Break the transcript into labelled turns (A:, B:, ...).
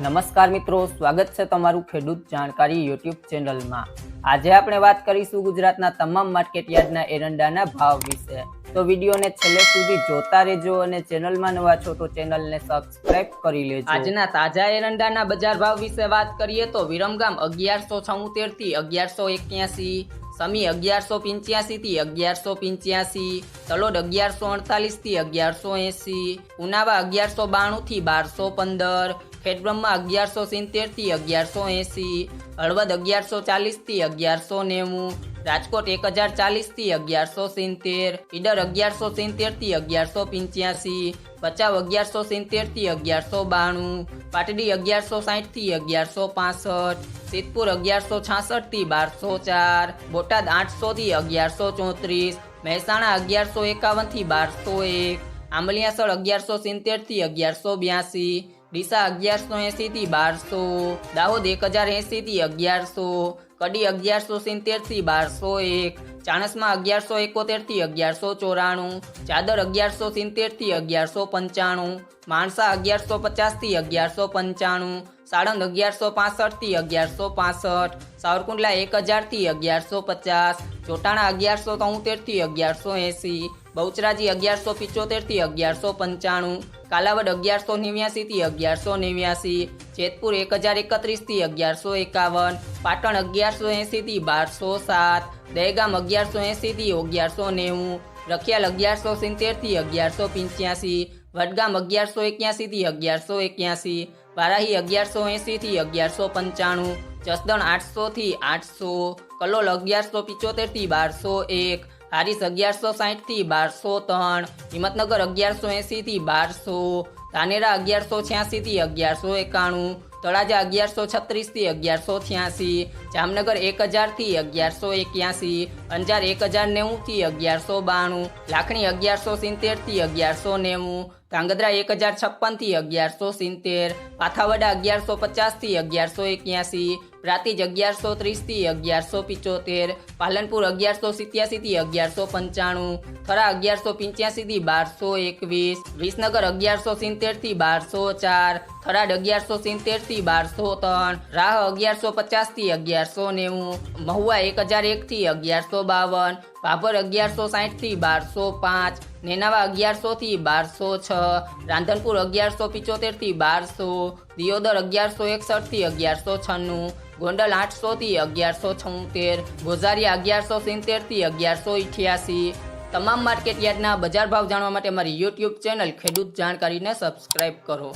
A: નમસ્કાર મિત્રો, સ્વાગત છે તમારું ખેડૂત જાણકારી યુટ્યુબ ચેનલમાં. આજે આપણે વાત કરીશું ગુજરાતના તમામ માર્કેટયાર્ડના એરંડાના ભાવ વિશે. તો વિડીયોને છેલ્લે સુધી જોતા રહેજો અને ચેનલમાં નવા છો તો ચેનલને સબસ્ક્રાઇબ કરી લેજો. આજના તાજા એરંડાના બજાર ભાવ વિશે વાત કરીએ તો વિરમગામ અગિયારસો છોતેરથી અગિયારસો એક્યાસી સમી અગિયારસો પંચ્યાસીથી અગિયારસો પંચ્યાસી, તલોદ અગિયારસો અડતાલીસથી અગિયારસો એસી, ઉનાવા અગિયારસો બાણું થી બારસો પંદર, ખેડબ્રહ્મા અગિયારસો સિત્તેરથી અગિયારસો એસી, હળવદ અગિયારસો ચાલીસથી અગિયારસો નેવું રાજકોટ એક હજાર ચાલીસથી અગિયારસો સિત્તેર, ઈડર અગિયારસો સિત્તેરથી અગિયારસો પંચ્યાસી, ભચાઉ અગિયારસો સિત્તેરથી અગિયારસો બાણું, પાટડી અગિયારસો સાઠથી અગિયારસો પાસઠ, સિદ્ધપુર અગિયારસો છાસઠથી બારસો ચાર, બોટાદ આઠસો થી અગિયારસો ચોત્રીસ, મહેસાણા અગિયારસો એકાવનથી બારસો એક આંબલિયાસળ અગિયારસો સિત્તેરથી અગિયારસો બ્યાસી, ડીસા અગિયારસો એસી થી બારસો, દાહોદ એક હજાર એસી થી અગિયારસો કડી અગિયારસો સિત્તેરથી બારસો એક, ચાણસમાં અગિયારસો એકોતેરથી અગિયારસો ચોરાણું, ચાદર અગિયારસો સિત્તેરથી અગિયારસો પંચાણું માણસા અગિયારસો પચાસથી અગિયારસો પંચાણું, સાળંગ અગિયારસો પાસઠથી અગિયારસો પાસઠ, સાવરકુંડલા એક હજારથી અગિયારસો પચાસ, ચોટાણા અગિયારસો તોતેરથી અગિયારસો એસી બહુચરાજી અગિયારસો પિચોતેરથી અગિયારસો પંચાણું, કાલાવડ અગિયારસો નેવ્યાસી થી અગિયારસો નેવ્યાસી, જેતપુર એક હજાર એકત્રીસથી અગિયારસો એકાવન, પાટણ અગિયારસો એંસી થી બારસો સાત, દહેગામ અગિયારસો એંસી થી અગિયારસો નેવું, રખિયાલ અગિયારસો સિત્તેરથી અગિયારસો પંચ્યાસી, વડગામ અગિયારસો એક્યાસી થી અગિયારસો એક્યાસી, વારાહી અગિયારસો એંસી થી અગિયારસો પંચાણું, જસદણ આઠસો થી આઠસો, કલોલ અગિયારસો પિચોતેરથી બારસો એક હારીસ અગિયારસો સાહીઠથી બારસો ત્રણ હિંમતનગર અગિયારસો એંસીથી બારસો ધાનેરા અગિયારસો છ્યાસીથી અગિયારસો એકાણું તળાજા અગિયારસો છત્રીસથી અગિયારસો છ્યાસી, જામનગર એક હજારથી અગિયારસો એક્યાસી, અંજાર એક હજાર નેવું થી અગિયારસો બાણું, લાખણી અગિયારસો સિત્તેરથી અગિયારસો નેવું ધ્રાંગધ્રા એક હજાર છપ્પનથી અગિયારસો સિત્તેર પાથાવડા અગિયારસો પચાસથી અગિયારસો એક્યાસી, પ્રાતિજ અગિયારસો ત્રીસથી અગિયારસો પિચોતેર, પાલનપુર અગિયારસો સિત્યાસી થી અગિયારસો પંચાણું, થરા અગિયારસો પંચ્યાસી થી બારસો એકવીસ, વિસનગર અગિયારસો સિત્તેરથી બારસો ચાર થરાદ અગિયારસો સિત્તેરથી બારસો ત્રણ રાહ અગિયારસો પચાસથી અગિયારસો નેવું, મહુવા એક હજાર એક થી અગિયારસો બાવન ભાભર અગિયારસો સાઠથી બારસો પાંચ, નેનાવા અગિયારસો થી બારસો છ, રાંધનપુર અગિયારસો પિચોતેરથી બારસો, દિયોદર અગિયારસો એકસઠથી અગિયારસો છન્નું, ગોંડલ આઠસો થી અગિયારસો છોતેર ગોઝારિયા અગિયારસો સિત્તેરથી અગિયારસો ઇઠ્યાસી. તમામ માર્કેટ યાર્ડના બજાર ભાવ જાણવા માટે મારી યુટ્યુબ ચેનલ ખેડૂત જાણકારીને સબસ્ક્રાઇબ કરો.